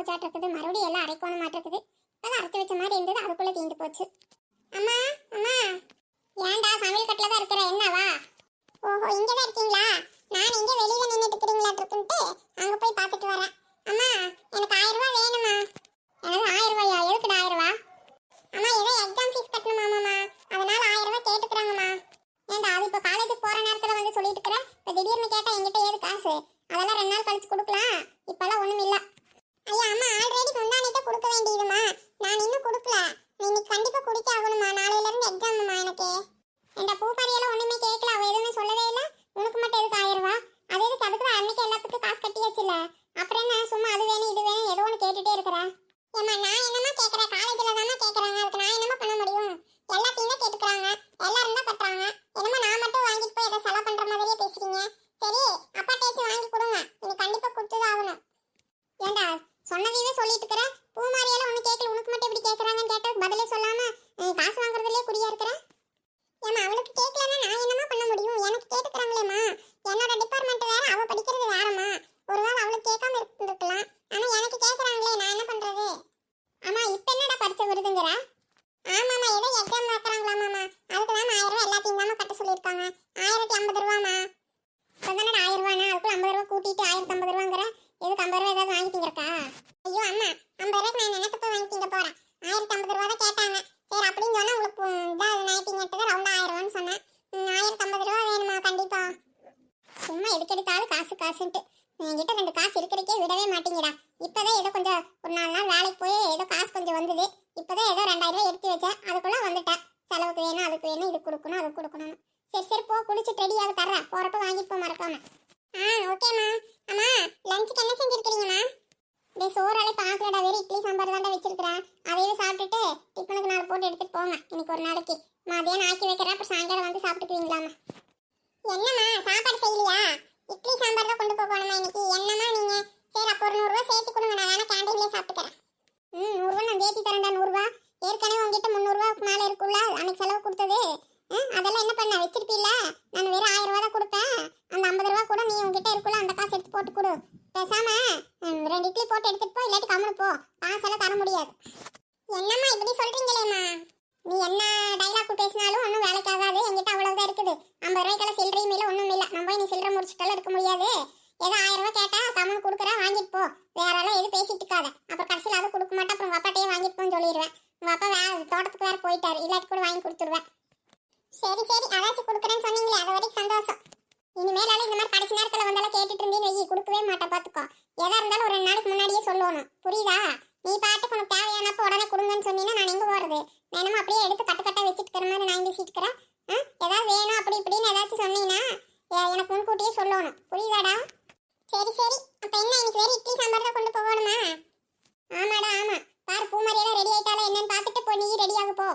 போச்சாட்டு இருக்குது மறுபடியும் எல்லாம் அரைக்கோணமாட்டு இருக்குது அதான் அரைச்சி வச்ச மாதிரி இருந்தது அதுக்குள்ள தீந்து போச்சு அம்மா அம்மா ஏன்டா சமையல் கட்டில தான் இருக்கிற என்னவா ஓஹோ இங்க தான் இருக்கீங்களா நான் இங்க வெளியில நின்னுட்டு இருக்கிறீங்களாட்டு இருக்குன்ட்டு அங்க போய் பார்த்துட்டு வரேன் அம்மா எனக்கு ஆயிரம் ரூபாய் வேணுமா எனக்கு ஆயிரம் ரூபாயா எதுக்குடா ஆயிரம் ரூபாய் அம்மா ஏதோ எக்ஸாம் ஃபீஸ் கட்டணுமாமாம்மா அதனால ஆயிரம் ரூபாய் கேட்டுக்கிறாங்கம்மா ஏன்டா அது இப்போ காலேஜுக்கு போற நேரத்துல வந்து சொல்லிட்டு இருக்கிற இப்போ திடீர்னு கேட்டா என்கிட்ட ஏது காசு அதெல்லாம் ரெண்டு நாள் கழிச்சு கொடுக்கலாம் இப்பெல்லாம் ஒண்ணும் இல்ல ஐயா அம்மா ஆல்ரெடி முந்தானிட்ட கொடுக்க வேண்டியதுமா நான் இன்னும் கொடுக்கல நீ இன்னைக்கு கண்டிப்பா குடிக்க ஆகணுமா நாளையில இருந்து இருக்கே எனக்கு என்கிட்ட பூப்பாரியெல்லாம் ஒண்ணுமே கேட்கல அவ எதுவுமே சொல்லவே இல்ல உனக்கு மட்டும் எதுக்கு ஆயிரம் ரூபா அது எதுக்கு அதுக்கு தான் அன்னைக்கு எல்லாத்துக்கும் காசு கட்டியாச்சுல அப்புறம் என்ன சும்மா அது வேணும் இது வேணும் ஏதோ ஒன்று கேட்டுட்டே இருக்கிற ஏம்மா நான் என்னமா கேட்கறேன் காலேஜ்ல தானே கேட்கறாங்க அதுக்கு நான் என்னமா பண்ண முடியும் எல்லாத்தையும் தான் கேட்டுக்கிறாங்க எல்லாரும் தான் கட்டுறாங்க என்னமா நான் மட்டும் வாங்கிட்டு போய் ஏதோ செலவு பண்ற மாதிரியே பேசுறீங்க சரி அப்பா டேச்சு வாங்கி கொடுங்க நீ கண்டிப்பா கொடுத்துதான் ஆகணும் ஏண்டா சொன்னதையே சொல்லிட்டு இருக்கிற பூமாரியால ஒண்ணு கேட்கல உனக்கு மட்டும் எப்படி கேட்கறாங்கன்னு கேட்டதுக்கு பதிலே சொல்லாம அஹ், காசு வாங்குறதுலயே குறியா இருக்கிற ஏமா அவளுக்கு கேட்கலன்னா நான் என்னமா பண்ண முடியும் எனக்கு கேட்டுக்கிறாங்களேம்மா என்னோட டிபார்ட்மெண்ட் வேற அவ படிக்கிறது வேறம்மா ஒருவேளை அவளுக்கு கேட்காம இருந்திருக்கலாம் ஆனா எனக்கு கேட்கறாங்களே நான் என்ன பண்றது ஆமா இப்ப என்னடா பரிச்சை வருதுங்கிற ஆமாமா ஏதோ எக்ஸாம் வைக்கிறாங்களாமாமா அதுக்கு தான் ஆயிரம் ரூபாய் எல்லாத்தையும் தான் கட்ட சொல்லியிருக்காங்க ஆயிரத்தி ஐம்பது ரூபாமா இப்பதானடா ஆயிரம் ரூபானா அதுக்குள்ள ஐம்பது ரூபா கூட்டிட்டு ஆயிரத்தி ஐம்பது ரூபாங்கிற எதுக்கு ஐம்பது ரூபா ஏதாவது வாங்கிட்டீங்கக்கா ஐயோ அம்மா ஐம்பது ரூபாய்க்கு நான் என்னத்த போய் வாங்கிட்டீங்க போறேன் ஆயிரத்தி ஐம்பது ரூபா தான் கேட்டாங்க சரி அப்படின்னு சொன்னா உங்களுக்கு இதாக நைட்டிங்கட்டு ரவுண்டா ஆயிரம் ரூபான்னு சொன்னேன் ம், ஆயிரத்தி ஐம்பது ரூபா வேணுமா கண்டிப்பா சும்மா எதுக்கு எடுத்தாலும் காசு காசுன்ட்டு என்கிட்ட ரெண்டு காசு இருக்கிறதுக்கே விடவே மாட்டீங்கடா இப்பதான் ஏதோ கொஞ்சம் ஒரு நாலு நாள் வேலைக்கு போய் ஏதோ காசு கொஞ்சம் வந்தது இப்பதான் ஏதோ ரெண்டாயிரம் ரூபாய் எடுத்து வச்சேன் அதுக்குள்ள வந்துட்டேன் செலவுக்கு வேணும் அதுக்கு வேணும் இது கொடுக்கணும் அது கொடுக்கணும் சரி சரி போ குளிச்சுட்டு ரெடியாக தர்றேன் போறப்ப வாங்கிட்டு போ மறக்காம ஆ ஓகேம்மா அம்மா லஞ்சுக்கு என்ன செஞ்சிருக்கிறீங்கம்மா இந்த சோறாலே வெறும் இட்லி சாம்பார் தாண்டா வச்சிருக்கிறேன். அதையே சாப்பிட்டுட்டு டிஃபனுக்கு நாலு போட்டு எடுத்துட்டு போங்க. இன்னைக்கு ஒரு நாளைக்கு. மதியானம் ஆக்கி வைக்கிறேன் அப்புறம் சாயங்காலம் வந்து சாப்பிட்டுக்குவீங்களாம்மா. என்னம்மா சாப்பாடு செய்யலையா? இட்லி சாம்பார் தான் கொண்டு போகணுமா இன்னைக்கு? என்னம்மா நீங்க? சரி அப்போ ஒரு நூறுரூவா சேர்த்து கொடுங்க நான் வேணா கேண்டீன்லேயே சாப்பிட்டுக்கிறேன். ம் நூறுரூவா நான் சேர்த்து தரேன்டா நூறுரூவா ஏற்கனவே உங்ககிட்ட முந்நூறுரூவாக்கு மேலே இருக்குல்ல அன்னைக்கு செலவு கொடுத்தது. அதெல்லாம் என்ன பண்ண வச்சிருப்பீல்ல? நான் வெறும் ஆயிரம் ரூபா தான் கொடுப்பேன். அந்த ஐம்பது ரூபா கூட நீ உங்ககிட்ட இருக்குல்ல அந்த காசு எடுத்து போட்டு கொடு. பேசாம ரெண்டு இட்லி போட்டு எடுத்துட்டு போ இல்லாட்டி கம்முனு போ. காசெல்லாம் தர முடியாது. என்னம்மா இப்படி சொல்றீங்களேம்மா? நீ என்ன டைலாக் பேசினாலும் ஒன்றும் வேலைக்கு ஆகாது. என்கிட்ட அவ்வளவுதான் இருக்குது. ஐம்பது ரூபாய்க்கெல்லாம் சில்லறையும் இல்லை ஒன்றும் இல்லை. நம்ம போய் நீ சில்லறை முடிச்சுட்டாலும் எடுக்க முடியாது. ஏதோ ஆயிரம் ரூபாய் கேட்டா கம்முனு கொடுக்குறேன் வாங்கிட்டு போ. வேற எல்லாம் எதுவும் பேசிட்டு இருக்காத. அப்புறம் கடைசியில் அதை கொடுக்க மாட்டேன். அப்புறம் உங்க அப்பாட்டையே வாங்கிட்டு போன்னு சொல்லிடுவேன். உங்க அப்பா வேற தோட்டத்துக்கு வேற போயிட்டாரு. இல்லாட்டி கூட வாங்கி கொடுத்துருவேன். சரி சரி. அதாச்சும் கொடுக்குறேன்னு சொன்னீங்களே அது வரைக்கும் சந்தோஷம். இனிமேலாலும் இந்த மாதிரி கடைசி நேரத்தில் வந்தாலும் கேட்டுட்டு இருந்தேன்னு கொடுக்கவே மாட்டேன் இருந்தாலும் ஒரு ரெண்டு நாளைக்கு முன்னாடியே சொல்லணும். புரியுதா? நீ பாட்டுக்கு உனக்கு தேவையானப்போ உடனே கொடுங்கன்னு சொன்னீங்கன்னா நான் எங்கே போகிறது வேணுமா அப்படியே எடுத்து கட்டு கட்டாக வச்சுட்டு மாதிரி நான் இங்கே சீட்டுக்கிறேன்? ஆ? ஏதாவது வேணும் அப்படி இப்படின்னு ஏதாச்சும் சொன்னீங்கன்னா எனக்கு முன்கூட்டியே சொல்லணும். புரியுதாடா? சரி சரி. அப்போ என்ன இன்னைக்கு வேறு இட்லி சாம்பார் தான் கொண்டு போகணுமா? ஆமாடா ஆமாம் பாரு பூமரியெல்லாம் ரெடி ஆயிட்டாலும் என்னன்னு பார்த்துட்டு போ நீ ரெடியாக போ.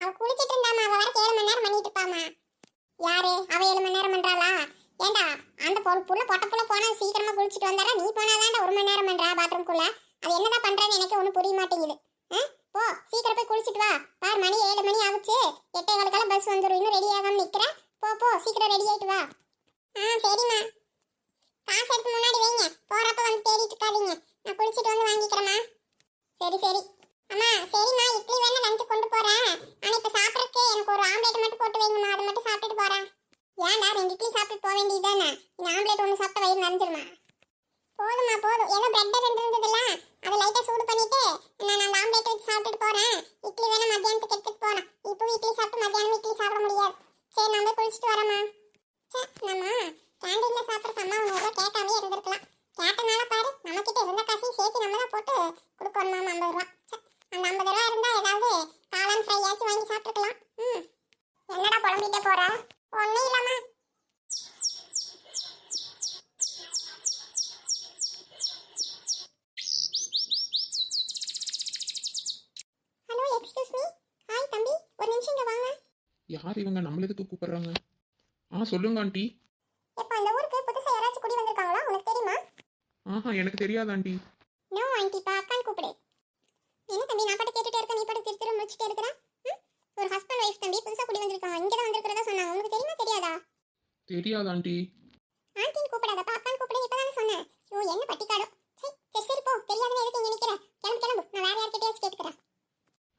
அவள் குளிச்சிட்டு இருந்தாமா அவள் வர ஏழு மணி நேரம் பண்ணிட்டு இருப்பாமா யாரு? அவள் ஏழு மணி நேரம் பண்ணுறாளா ஏண்டா அந்த பொண்ணு புள்ள பொட்ட புள்ள போனா சீக்கிரமா குளிச்சிட்டு வந்தாரா? நீ போனாதான்டா ஒரு மணி நேரம் பண்றா பாத்ரூம்குள்ள அது என்னதான் பண்றேன்னு எனக்கு ஒன்றும் புரிய மாட்டேங்குது. ஆ? போ சீக்கிரம் போய் குளிச்சிட்டு வா. பார் மணி ஏழு மணி ஆகுச்சு. எட்டே காலக்கெல்லாம் பஸ் வந்துடும் இன்னும் ரெடி ஆகாம நிக்கிற போ போ சீக்கிரம் ரெடி ஆயிட்டு வா. ஆ சரிம்மா. காசு எடுத்து முன்னாடி வைங்க. போறப்ப வந்து தேடிட்டு இருக்காதீங்க. நான் குளிச்சிட்டு வந்து வாங்கிக்கிறேம்மா. சரி சரி. அம்மா சரிம்மா. இட்லி வேணா லஞ்சு கொண்டு போறேன். ஆனா இப்ப சாப்பிடறதுக்கு எனக்கு ஒரு ஆம்லேட் மட்டும் போட்டு வைங்கம்மா. அதை மட்டும் சாப்பிட்டுட்டு போறேன். ஏன்டா ரெண்டு இட்லி சாப்பிட்டு போக வேண்டியதுதானே? இந்த ஆம்லேட் ஒன்று சாப்பிட்ட வயிறு நிறைஞ்சிருமா? போதுமா போதும். ஏதோ பிரெட் ரெண்டு இருந்ததுல்ல. அதை லைட்டாக சூடு பண்ணிட்டு நான் அந்த ஆம்லேட் வச்சு சாப்பிட்டுட்டு போகிறேன் இட்லி வேணால் மத்தியானத்துக்கு எடுத்துகிட்டு போறேன் இப்போ இட்லி சாப்பிட்டு மத்தியானம் இட்லி சாப்பிட முடியாது. சரி நான் போய் குளிச்சுட்டு வரேம்மா. சே நம்ம கேண்டீனில் சாப்பிட்ற அம்மா ஒன்று ரூபா கேட்காமே இருந்திருக்கலாம். கேட்டனால பாரு நம்மக்கிட்ட இருந்த காசையும் சேர்த்து நம்ம தான் போட்டு கொடுக்கணுமா ஐம்பது ரூபா. ச்சே, அந்த ஐம்பது ரூபா இருந்தால் ஏதாவது காளான் ஃப்ரை ஆச்சும் வாங்கி சாப்பிட்டுக்கலாம் ம். என்னடா குழம்பிட்டே போகிறேன் ஒன்றும் இல்லைம்மா. ஹலோ எக்ஸ்கியூஸ் மீ ஹாய் தம்பி. ஒரு நிமிஷம் இங்க வாங்க. யார் இவங்க? நம்மள எதுக்கு கூப்பிடுறாங்க? ஆ சொல்லுங்க ஆண்டி. எப்போ இந்த ஊருக்கு புதுசா யாராச்சும் குடி வந்திருக்காங்களா? உனக்கு தெரியுமா? ஆஹா எனக்கு தெரியாது ஆண்டி. நோ ஆண்டிப்பா அக்கான்னு கூப்பிடு. என்ன தம்பி நான் பாட்டு கேட்டுட்டே இருக்கேன் நீ பாட்டு திரு திரு முடிச்சுட்டே இருக்கிற? ம்? ஒரு ஹஸ்பண்ட் ஒய்ஃப் தம்பி புதுசா குடி வந்திருக்காங்க. இங்க தான் வந்திருக்கிறதா சொன்னாங்க. உங்களுக்கு தெரியுமா தெரியாதா? தெரியாது ஆண்டி? ஆண்டின் கூப்பிடாத அக்கான் கூப்பிடுங்க. இப்பதானே சொன்னேன். ஓ என்ன பட்டிக்காடு. சரி சரி போ. தெரியாதுன்னு எதுக்கு இங்க நிக்கிற? கிளம்பு கிளம்பு. நான் வேற யார்கிட்டயாச்சும் கேட்கிறேன்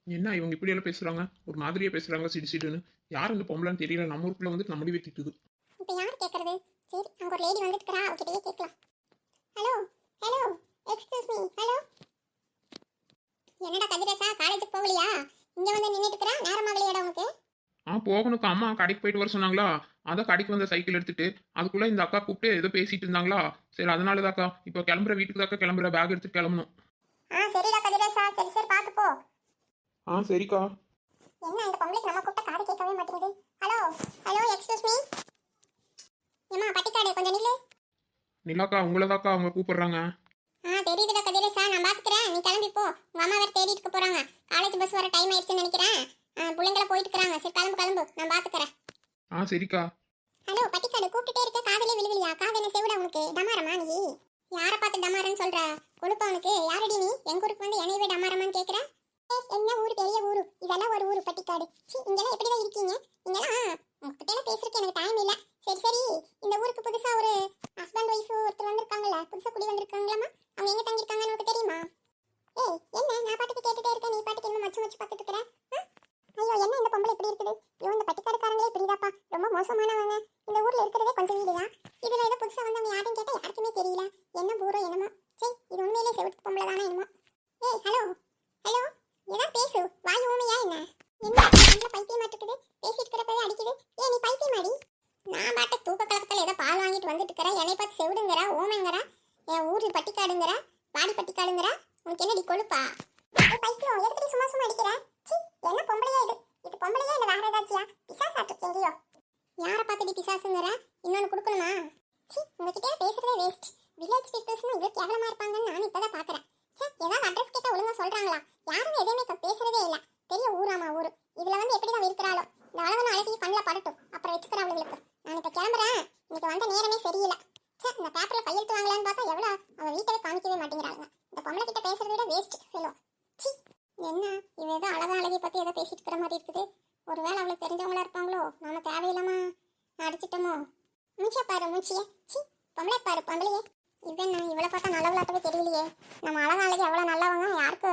என்ன இவங்க இப்படி எல்லாம் பேசுறாங்க? ஒரு மாதிரியே பேசுறாங்க சிடி சிடுன்னு. யார் இந்த பொம்பளான்னு தெரியல. நம்ம ஊருக்குள்ள வந்துட்டு நம்மடி திட்டுது இப்போ யார் கேட்கறது சரி அங்க ஒரு லேடி வந்துட்டுக்கிறா அவகிட்டயே கேட்கலாம். Hello hello excuse me hello என்னடா கதிரேசா? காலேஜுக்கு போகலையா? இங்க வந்து நின்னுட்டு இருக்கிறா? நேரமாகலையாடா உனக்கு. ஆ போகணுக்கா அம்மா கடைக்கு போயிட்டு வர சொன்னாங்களா? அதான் கடைக்கு வந்த சைக்கிள் எடுத்துட்டு அதுக்குள்ள இந்த அக்கா கூப்பிட்டு ஏதோ பேசிட்டு இருந்தாங்களா? சரி அதனால தாக்கா இப்போ கிளம்புற வீட்டுக்கு தாக்கா கிளம்புற. பேக் எடுத்துட்டு கிளம்பணும். ஆ சரிடா கதிரேசா. சரி சரி பார்த்து போ. ஆ சரிக்கா. என்ன இந்த பொம்பளைக்கு நம்ம கூப்பிட்ட காது கேட்கவே மாட்டேங்குது? ஹலோ ஹலோ எக்ஸ்கியூஸ் மீ ஏமா பட்டிக்காடு கொஞ்சம் நில்லு. நிலாக்கா உங்களை தாக்கா அவங்க கூப்பிடுறாங்க ஆ தெரியுதுடா கதிரேசா நான் பாத்துக்கிறேன் நீ கிளம்பி போ உங்க அம்மா வேற தேடிட்டு இருக்க போறாங்க. காலேஜ் பஸ் வர டைம் ஆயிடுச்சுன்னு நினைக்கிறேன். பிள்ளைங்கள போயிட்டு இருக்காங்க சரி கிளம்பு கிளம்பு. நான் பாத்துக்கிறேன். ஆ சரிக்கா. ஹலோ பட்டிக்காடு கூப்பிட்டுட்டே இருக்க. காதலே விழுகலையா? காது என்ன செவிடா உனக்கு? டமாரமா நீ? யாரை பார்த்து டமாரன்னு சொல்ற? கொழுப்பா உனக்கு? யாரடி நீ? எங்க ஊருக்கு வந்து என்னையவே டமாரமான்னு கேக்குற? ஏய், என்ன ஊரு? பெரிய ஊரு. இதெல்லாம் ஒரு ஊரு பட்டிக்காடு. சி இங்கெல்லாம் எப்படிதான் இருக்கீங்க இங்கெல்லாம் உங்ககிட்ட எல்லாம் பேசுறதுக்கு எனக்கு டைம் இல்ல சரி சரி இந்த ஊருக்கு புதுசா ஒரு ஹஸ்பண்ட் ஒய்ஃப் ஒருத்தர் வந்திருக்காங்கல்ல புதுசா குடி வந்திருக்காங்களாமா அவங்க எங்க தங்கியிருக்காங்கன்னு உனக்கு தெரியுமா ஏய் என்ன நான் பாட்டுக்கு கேட்டுட்டே இருக்கேன் நீ பாட்டுக்கு என்ன மச்சு மச்சு பார்த்துட்டு இருக்கிற ஆ? ஐயோ என்ன இந்த பொம்பளை இப்படி இருக்குது ஐயோ இந்த பட்டிக்காடுக்காரங்களே இப்படிதாப்பா ரொம்ப மோசமானவங்க இந்த ஊர்ல இருக்கிறதே கொஞ்சம் வீடு தான் இதுல ஏதோ புதுசா வந்தவங்க யாருன்னு கேட்டா யாருக்குமே தெரியல என்ன பூரோ என்னமோ சரி இது உண்மையிலே பொம்பளை தானே என்னமோ. ஏய் ஹலோ ஹலோ ஏதாவது பேசு வாய் ஊமையா என்ன? என்ன நல்ல பைத்தியம் மாட்டுக்குது பேசிட்டு இருக்கிறப்பவே அடிக்குது. ஏ நீ பைத்தியமாடி நான் பாட்டு தூக்க கலக்கத்தில் ஏதோ பால் வாங்கிட்டு வந்துட்டு இருக்கிறேன் என்னை பார்த்து செவிடுங்கிறா ஓமைங்கிறா என் ஊரில் பட்டிக்காடுங்கிற வாடி பட்டிக்காடுங்கிற உனக்கு என்னடி கொழுப்பா? ஏய், பைத்தியம் எதுக்கு சும்மா சும்மா அடிக்கிற? சி என்ன பொம்பளையா இது? இது பொம்பளையா இல்லை வேற ஏதாச்சியா? பிசாசாட்டு எங்கேயோ யாரை பார்த்துடி பிசாசுங்கிற? இன்னொன்று கொடுக்கணுமா? சி உங்ககிட்ட பேசுறதே வேஸ்ட் வில்லேஜ் பீப்புள்ஸ்னு இவ்வளோ கேவலமா இருப்பாங்கன்னு நான் இப்பதான் பாக்குறேன். சே ஏதாவது அட்ரஸ் கேட்டா ஒழுங்கா சொல்றாங்களா? யாரும் எதுவுமே இப்ப பேசுறதே இல்ல. பெரிய ஊராமா ஊரு. இதுல வந்து எப்படி தான் இருக்கிறாளோ? இந்த நான் அழகி கண்ணில் படட்டும். அப்புறம் வச்சுக்கிறேன் அவளுங்களுக்கு. நான் இப்ப கிளம்புறேன். இன்னைக்கு வந்த நேரமே சரியில்லை. சே இந்த பேப்பர்ல கையெழுத்து வாங்கலான்னு பார்த்தா எவ்வளோ அவன் வீட்டவே காமிக்கவே மாட்டேங்கிறாங்க இந்த பொம்பளை கிட்ட பேசுறதை விட வேஸ்ட் ஃபெலோ சி என்ன? இவ ஏதோ அழகா அழகி பத்தி ஏதோ பேசிட்டு இருக்கிற மாதிரி இருக்குது. ஒருவேளை அவளுக்கு தெரிஞ்சவங்களா இருப்பாங்களோ? நாம தேவையில்லாம அடிச்சிட்டோமோ? மூச்சியா பாரு மூச்சிய. சி பொம்பளை பாரு பொம்பளையே. இவன் இவ்வளோ பார்த்தா நல்லவளாட்டவே தெரியலையே. நம்ம அழகா அழகி அவ்வளோ நல்லவங்க யாருக்கு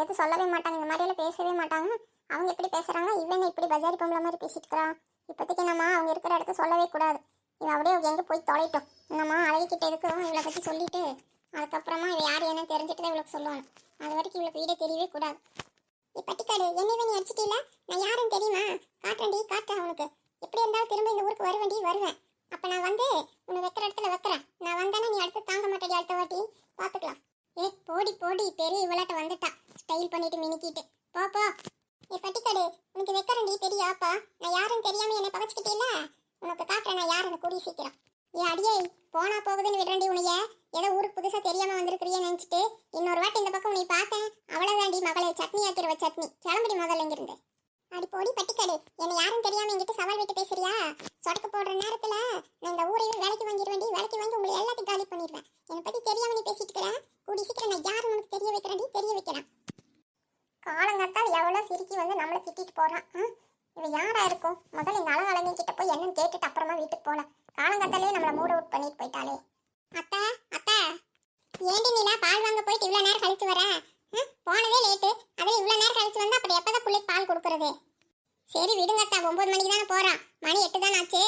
எதுவும் சொல்லவே மாட்டாங்க. இந்த மாதிரியெல்லாம் பேசவே மாட்டாங்க. அவங்க எப்படி பேசுகிறாங்க இவன் இப்படி பஜாரி பொம்பளை மாதிரி பேசிட்டு இருக்கிறான். இப்போதைக்கு நம்ம அவங்க இருக்கிற இடத்த சொல்லவே கூடாது. இவன் அப்படியே எங்கே போய் தொலைட்டோம். நம்ம அழகிக்கிட்ட இருக்கிறோம் இவளை பற்றி சொல்லிட்டு அதுக்கப்புறமா இவ யார் என்ன தெரிஞ்சுட்டு தான் இவளுக்கு சொல்லுவாங்க. அது வரைக்கும் இவளுக்கு வீடே தெரியவே கூடாது. நீ பட்டிக்காடு என்னவே நீ அடிச்சிட்டீல நான் யாருன்னு தெரியுமா? காட்டுறேன்டி காட்டுறேன் அவனுக்கு. எப்படி இருந்தாலும் திரும்ப இந்த ஊருக்கு வருவேன்டி வருவேன். அப்போ நான் வந்து உன்னை வைக்கிற இடத்துல வைக்கிறேன் நான் வந்தேன்னா நீ அடுத்து தாங்க மாட்டேடி அடுத்த வாட்டி பாத்துக்கலாம் ஏ போடி போடி பெரிய இவளாட்ட வந்துட்டா. ஸ்டைல் பண்ணிட்டு மினிக்கிட்டு. போ போ. ஏ பட்டிக்காடு உனக்கு வைக்கிறேன்டி தெரியாப்பா? நான் யாருன்னு தெரியாம என்னை பகச்சுக்கிட்டேல உனக்கு காட்டுறேன் நான் யாருன்னு கூடிய சீக்கிரம். ஏ அடியே போனா போகுதுன்னு விடுறேன்டி உனைய. ஏதோ ஊருக்கு புதுசா தெரியாம வந்திருக்கிறியே நினைச்சிட்டு இன்னொரு வாட்டி இந்த பக்கம் உன்னை பார்த்தேன். அவ்வளவுதான்டி மகளை சட்னி ஆக்கிடுவ சட்னி கிளம்புடி முதல்ல இங்கிருந்து அடி போடி பட்டிக்காடு என்னை யாரும் தெரியாம என்கிட்ட சவால் விட்டு பேசுறியா சொடக்கு போடுற நேரத்துல நான் இந்த ஊரையும் வேலைக்கு வாங்கிடுவேன்டி வேலைக்கு வாங்கி உங்களை எல்லாத்தையும் காலி பண்ணிடுவேன் என்னை பத்தி தெரியாம நீ பேசிட்டு இருக்கிற கூடி சீக்கிரம் நான் யாரும் உனக்கு தெரிய வைக்கிறேன்டி தெரிய வைக்கிறேன் காலங்கத்தால் எவ்வளவு சிரிக்கி வந்து நம்மளை திட்டிட்டு போறான் ஆ? இவன் யாரா இருக்கும் முதல்ல இந்த அழகு அழகி கிட்ட போய் என்னன்னு கேட்டுட்டு அப்புறமா வீட்டுக்கு போலாம் காலங்கத்தாலே நம்மளை மூட அவுட் பண்ணிட்டு போயிட்டாலே அத்தை அத்தை ஏண்டி நீலா பால் வாங்க போயிட்டு இவ்வளோ நேரம் கழிச்சு வர? போனதே லேட்டு அதில் இவ்வளோ நேரம் கழிச்சு வந்தால் அப்புறம் எப்பதான் பிள்ளைக்கு பால் கொடுக்குறது? சரி விடுங்கத்தா ஒம்பது மணிக்கு தானே போகிறான் மணி எட்டு தானே ஆச்சு.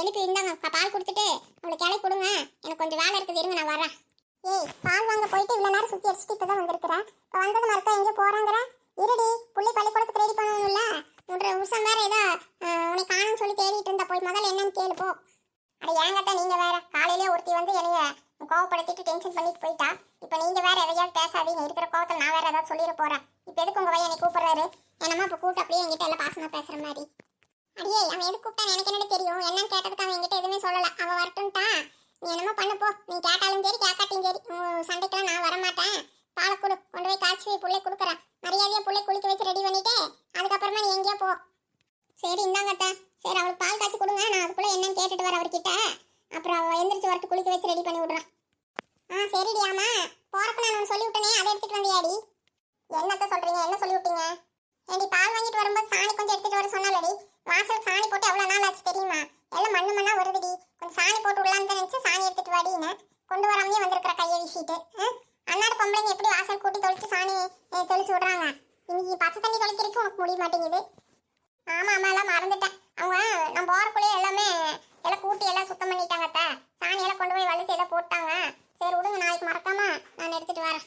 எழுப்பி இருந்தாங்க பால் கொடுத்துட்டு அவளுக்கு கிளை கொடுங்க. எனக்கு கொஞ்சம் வேலை இருக்குது இருங்க நான் வரேன் ஏய் பால் வாங்க போயிட்டு இவ்வளோ நேரம் சுற்றி அடிச்சுட்டு இப்பதான் வந்திருக்கிறேன் இப்போ வந்தது மறுத்தா எங்கே போகிறாங்கிற இருடி புள்ளி பள்ளிக்கூடத்துக்கு ரெடி பண்ணணும்ல மூன்று நிமிஷம் வேற ஏதோ உன்னை காணும்னு சொல்லி தேடிட்டு இருந்தா போய் முதல்ல என்னன்னு கேளு போ. அட நீங்கள் நீங்க வேற. காலையிலே ஒருத்தி வந்து என்னைய கோவப்படுத்திட்டு டென்ஷன் பண்ணிட்டு போயிட்டா. இப்போ நீங்கள் வேற எதையாவது பேசாதீங்க. இருக்கிற கோவத்தில் நான் வேற ஏதாவது சொல்லிட போகிறேன் இப்போ எதுக்கு உங்கள் பையனை கூப்பிட்றாரு கூப்பிடுறாரு? என்னமா இப்போ கூப்பிட்டு அப்படியே என்கிட்ட எல்லாம் பாசமாக பேசுகிற மாதிரி? அடியே அவன் எது கூப்பிட்டா எனக்கு என்னடி தெரியும்? என்னன்னு கேட்டதுக்கு அவன் என்கிட்ட எதுவுமே சொல்லல. அவன் வரட்டும்ட்டா. நீ என்னமோ பண்ணு போ. நீ கேட்டாலும் சரி கேட்காட்டியும் சரி. உன் சண்டைக்கெல்லாம் நான் வரமாட்டேன். பாலை கொடு. கொண்டு போய் காய்ச்சி பிள்ளை கொடுக்குறேன். மரியாதையாக பிள்ளை குளிக்க வச்சு ரெடி பண்ணிட்டு அதுக்கப்புறமா நீ எங்கேயோ போ. சரி இந்தாங்க சரி அவளுக்கு பால் காய்ச்சி கொடுங்க. நான் அதுக்குள்ளே என்னன்னு கேட்டுட்டு வரேன் அவர்கிட்ட. அப்புறம் அவ எந்திரிச்சு வரட்டு குளிக்க வச்சு ரெடி பண்ணி விடுறேன். ஆ சரிடி ஆமா போறப்ப நான் உனக்கு சொல்லி விட்டனே அதை எடுத்துட்டு வந்தியாடி. என்னத்த சொல்றீங்க? என்ன சொல்லி விட்டீங்க ஏடி பால் வாங்கிட்டு வரும்போது சாணி கொஞ்சம் எடுத்துட்டு வர சொன்னாலடி. வாசல் சாணி போட்டு எவ்வளவு நாள் ஆச்சு தெரியுமா? எல்லாம் மண்ணு மண்ணா வருதுடி. கொஞ்சம் சாணி போட்டு விடலான்னு தான் நினைச்சு சாணி எடுத்துட்டு வாடின்னு கொண்டு வராமலே வந்திருக்கிற கையை வீசிட்டு ஆ? பொம்பளைங்க எப்படி வாசல் கூட்டி தொளிச்சு சாணி தெளிச்சு விடுறாங்க? இன்னைக்கு பச்சை தண்ணி தொலைக்கிறதுக்கு உனக்கு முடிய மாட்டேங்குது. ஆமா ஆமா எல்லாம் மறந்துட்டேன். அவங்க நான் போகிறக்குள்ளேயே எல்லாமே எல்லாம் கூட்டி எல்லாம் சுத்தம் பண்ணிட்டாங்க சாணி எல்லாம் கொண்டு போய் வலிச்சு எல்லாம் போட்டாங்க. சரி விடுங்க நாளைக்கு மறக்காம நான் எடுத்துட்டு வரேன்.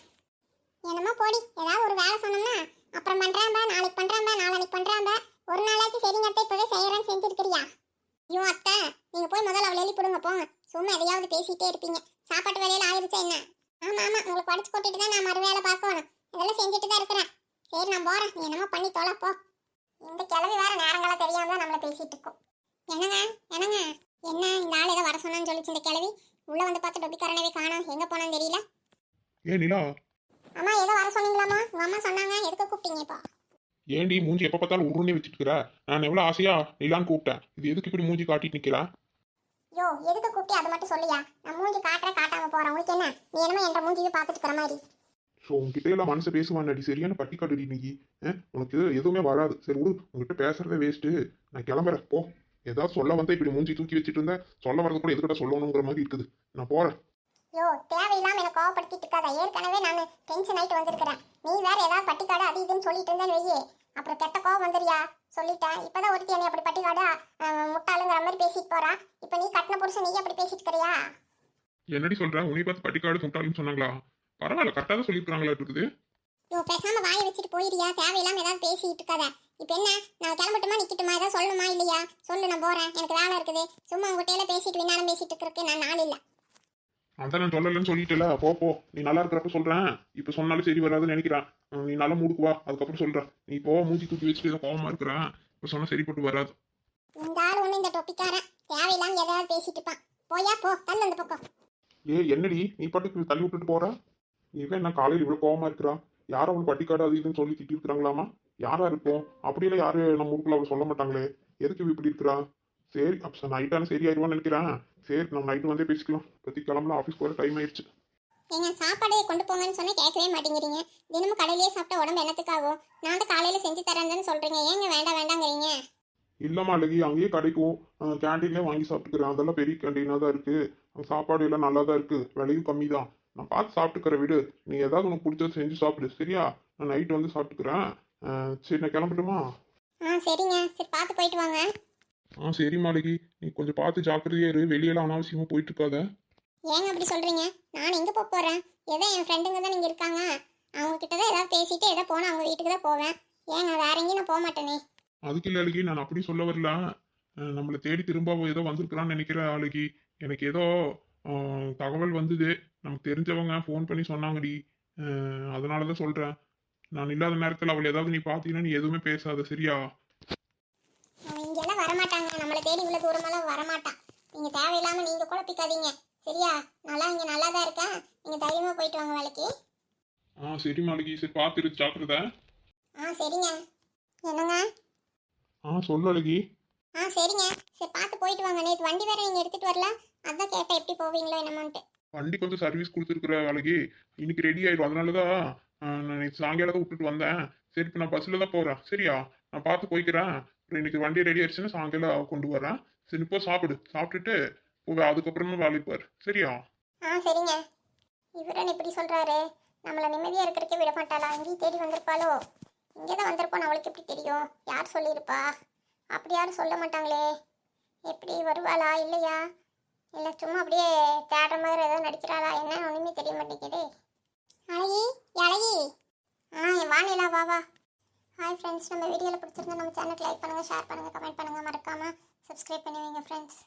என்னமோ போடி ஏதாவது ஒரு வேலை சொன்னோம்னா அப்புறம் பண்றேன்பா நாளைக்கு பண்றேன்பா நாளைக்கு பண்றேன்பா. ஒரு நாளாச்சும் சரிங்க அத்தை இப்பவே செய்யறேன்னு செஞ்சிருக்கிறியா? ஐயோ அத்தை நீங்க போய் முதல்ல அவளை எழுப்பிடுங்க போங்க. சும்மா எதையாவது பேசிட்டே இருப்பீங்க. சாப்பாட்டு வேலையில ஆயிருச்சா என்ன? ஆமா ஆமா உங்களுக்கு படிச்சு போட்டுட்டு தான் நான் மறு வேலை பார்க்கணும் இதெல்லாம் செஞ்சுட்டு தான் இருக்கிறேன். சரி நான் போறேன். நீ என்னமோ பண்ணி தொலை போ. இந்த கிளவி வேற நேரங்களா தெரியாம தான் நம்மள பேசிட்டு இருக்கோம். என்னங்க என்னங்க? என்ன இந்த ஆள் ஏதோ வர சொன்னான்னு சொல்லிச்சு இந்த கிளவி உள்ள வந்து பார்த்து டொபிக்காரனவே காணோம். எங்க போனான்னு தெரியல. ஏன் நிலா. அம்மா ஏதோ வர சொன்னீங்களாம்மா. உங்க அம்மா சொன்னாங்க. எதுக்கு கூப்பிட்டீங்க இப்போ? ஏன்டி மூஞ்சி எப்போ பார்த்தாலும் உருன்னே வச்சுட்டு இருக்கிற நான் எவ்வளோ ஆசையா நிலான்னு கூப்பிட்டேன். இது எதுக்கு இப்படி மூஞ்சி காட்டிட்டு நிற்கிறா யோ எதுக்கு கூப்பிட்டு? அது மட்டும் சொல்லியா. நான் மூஞ்சி காட்டுற காட்டாம போறேன். உங்களுக்கு என்ன? நீ என்னமோ என்ற மூஞ்சியை பார்த்துட்டு இருக்கிற மாதிரி. ஸோ உங்ககிட்ட எல்லாம் மனசை பேசுவான்டி. சரியான பட்டி காட்டுடி இன்னைக்கு. ஆ? உனக்கு எதுவுமே வராது. சரி விடு உங்ககிட்ட பேசுறதே வேஸ்ட்டு நான் கிளம்புறேன். போ. ஏதாவது சொல்ல வந்தா இப்படி மூஞ்சி தூக்கி வச்சுட்டு இருந்தேன் சொல்ல வரது கூட எதுக்கிட்ட சொல்லணுங்கிற மாதிரி இருக்குது. நான் போறேன். யோ தேவையில்லாம என்ன கோவப்படுத்திட்டு இருக்காத. ஏற்கனவே நான் டென்ஷன் ஆயிட்டு வந்திருக்கிறேன். நீ வேற ஏதாவது பட்டிக்காடு அது இதுன்னு சொல்லிட்டு இருந்தேன்னு வெய்யே அப்புறம் கெட்ட கோவம் வந்துரியா? சொல்லிட்டேன். இப்பதான் ஒருத்தி என்னை அப்படி பட்டிக்காடு முட்டாளுங்கிற மாதிரி பேசிட்டு போறா. இப்ப நீ கட்டின புருஷன் நீ அப்படி பேசிட்டு இருக்கிறியா? என்னடி சொல்ற? உன்னை பார்த்து பட்டிக்காடு முட்டாளுன்னு சொன்னாங்களா? பரவாயில்ல கரெக்டாக தான் சொல்லியிருக்காங்களா இருக்குது. யோ பேசாம வாயை வச்சுட்டு போயிரியா தேவையில்லாம ஏதாவது பேசிட்டு இருக்காத. இப்ப என்ன? நான் கிளம்பட்டுமா நிக்கட்டுமா? ஏதாவது சொல்லணுமா இல்லையா? சொல்லு நான் போறேன். எனக்கு வேலை இருக்குது. சும்மா உங்ககிட்ட பேசிட்டு வினாலும் பேசிட்டு இருக்கிறதுக்கு நான் நாள் இல்ல. அதான் நான் சொல்லலைன்னு சொல்லிட்டல போ போ. நீ நல்லா இருக்கிறப்ப சொல்றேன். இப்போ சொன்னாலும் சரி வராதுன்னு நினைக்கிறேன். நீ நல்லா மூடுக்கு வா. அதுக்கப்புறம் சொல்றேன். நீ போ மூஞ்சி தூக்கி வச்சுட்டு ஏதோ கோவமா இருக்கிறேன் இப்போ சொன்னா சரிப்பட்டு வராது. இந்த ஆள் ஒண்ணு இந்த டொப்பிக்காரன் தேவையில்லாம ஏதாவது பேசிட்டு இருப்பான். போயா போ. தள்ளு அந்த பக்கம். ஏ என்னடி? நீ பாட்டுக்கு தள்ளி விட்டுட்டு போற? இவன் என்ன காலையில் இவ்வளோ கோவமா இருக்கிறா? யாரும் அவளுக்கு பட்டிக்காடு அது இதுன்னு சொல்லி திட்டி இருக்கிறாங்களாமா யாரா இருக்கும் அப்படியெல்லாம் யாரு நம்ம ஊருக்குள்ள அவள் சொல்ல மாட்டாங்களே? எதுக்கு இப்படி இருக்கிறா? சரி அப்போ நைட்டான சரி ஆயிடுவான்னு நினைக்கிறேன். சரி நம்ம நைட்டு வந்தே பேசிக்கலாம். பத்தி கிளம்பலாம் ஆஃபீஸ் போகிற டைம் ஆயிடுச்சு ஏங்க சாப்பாடு கொண்டு போங்கன்னு சொன்னா கேட்கவே மாட்டேங்கிறீங்க. தினமும் கடையிலேயே சாப்பிட்டா உடம்பு என்னத்துக்காகும்? நான் தான் காலையில செஞ்சு தரேன்னு சொல்றீங்க. ஏங்க வேண்டாம் வேண்டாங்கிறீங்க? இல்லம்மா அழகி அங்கேயே கிடைக்கும் கேன்டீன்லேயே வாங்கி சாப்பிட்டுக்கிறேன். அதெல்லாம் பெரிய கேன்டீனாக தான் இருக்கு. அங்க சாப்பாடு எல்லாம் நல்லா தான் இருக்கு. விலையும் கம்மி தான். நான் பார்த்து சாப்பிட்டுக்கிறேன் விடு. நீ ஏதாவது உனக்கு பிடிச்சது செஞ்சு சாப்பிடு சரியா? நான் நைட்டு வந்து சாப்பிட்டுக்கிறேன். சரி நான் கிளம்பட்டுமா? ஆ சரிங்க. சரி பார்த்து போயிட்டு வாங்க. ஆ சரி மாளிகி. நீ கொஞ்சம் பார்த்து ஜாக்கிரதையா இரு. வெளியெல்லாம் அனாவசியமா போயிட்டு இருக்காத ஏங்க அப்படி சொல்றீங்க? நான் எங்க போக போறேன்? ஏதோ என் ஃப்ரெண்டுங்க தான் நீங்க இருக்காங்க. அவங்க கிட்ட தான் ஏதாவது பேசிட்டு ஏதோ போனா அவங்க வீட்டுக்கு தான் போவேன். ஏங்க வேற எங்கேயும் நான் போக மாட்டேனே. அதுக்கு இல்லை அழகி. நான் அப்படி சொல்ல வரல. அஹ், நம்மளை தேடி திரும்ப ஏதோ வந்திருக்கிறான்னு நினைக்கிறேன் அழகி. எனக்கு ஏதோ அஹ், தகவல் வந்தது. நமக்கு தெரிஞ்சவங்க ஃபோன் பண்ணி சொன்னாங்கடி. அஹ், அதனால தான் சொல்கிறேன் நான் இல்லாத நேரத்தில் அவள் ஏதாவது நீ பார்த்தீங்கன்னா நீ எதுவுமே பேசாத சரியா அவன் இங்கெல்லாம் வரமாட்டாங்க நம்மளை தேடி உள்ள தூரமெல்லாம் வரமாட்டான் நீங்க தேவையில்லாம நீங்க குழப்பிக்காதீங்க சரியா? நல்லா இங்க நல்லா தான் இருக்கேன் நீங்க தைரியமா போயிட்டு வாங்க வேலைக்கு. ஆ சரி மாளிகி. சரி பார்த்துரு ஜாக்கிரதை ஆ சரிங்க. என்னங்க? ஆ சொல்லு அழகி. ஆ சரிங்க. சரி பார்த்து போயிட்டு வாங்க. நேற்று வண்டி வேற நீங்க எடுத்துட்டு வரல. அதான் கேட்டேன் எப்படி போவீங்களோ என்னமோன்ட்டு. வண்டி கொஞ்சம் சர்வீஸ் கொடுத்துருக்குற அழகி. இன்னைக்கு ரெடி ஆயிடும் அதனால தான் நான் நேற்று சாயங்காலம் தான் விட்டுட்டு வந்தேன். சரி இப்போ நான் பஸ்ஸில் தான் போகிறேன் சரியா? நான் பார்த்து போய்க்கிறேன். இன்னைக்கு வண்டி ரெடி ஆயிடுச்சுன்னா சாயங்காலம் கொண்டு வரேன் சரி இப்போ சாப்பிடு. சாப்பிட்டுட்டு போக அதுக்கப்புறமா வேலைக்கு பாரு சரியா? ஆ சரிங்க. இவரன் இப்படி சொல்றாரு? நம்மளை நிம்மதியா இருக்கிறதுக்கே விட மாட்டாளா? இங்கேயும் தேடி வந்திருப்பாளோ? இங்கே தான் வந்திருப்போம் அவளுக்கு எப்படி தெரியும்? யார் சொல்லியிருப்பா? அப்படி யாரும் சொல்ல மாட்டாங்களே. எப்படி வருவாளா? இல்லையா? இல்லை சும்மா அப்படியே தேடுற மாதிரி ஏதாவது நடிக்கிறாளா? என்ன ஒன்றுமே தெரிய மாட்டேங்குது. அழகி அழகி. ஆ வானிலா வா வா. ஹாய் ஃப்ரெண்ட்ஸ் நம்ம வீடியோவில் பிடிச்சிருந்தா நம்ம சேனலுக்கு லைக் பண்ணுங்கள் ஷேர் பண்ணுங்கள் கமெண்ட் பண்ணுங்கள் மறக்காமல் சப்ஸ்கிரைப் பண்ணி வைங்க ஃப்ரெண்ட்ஸ்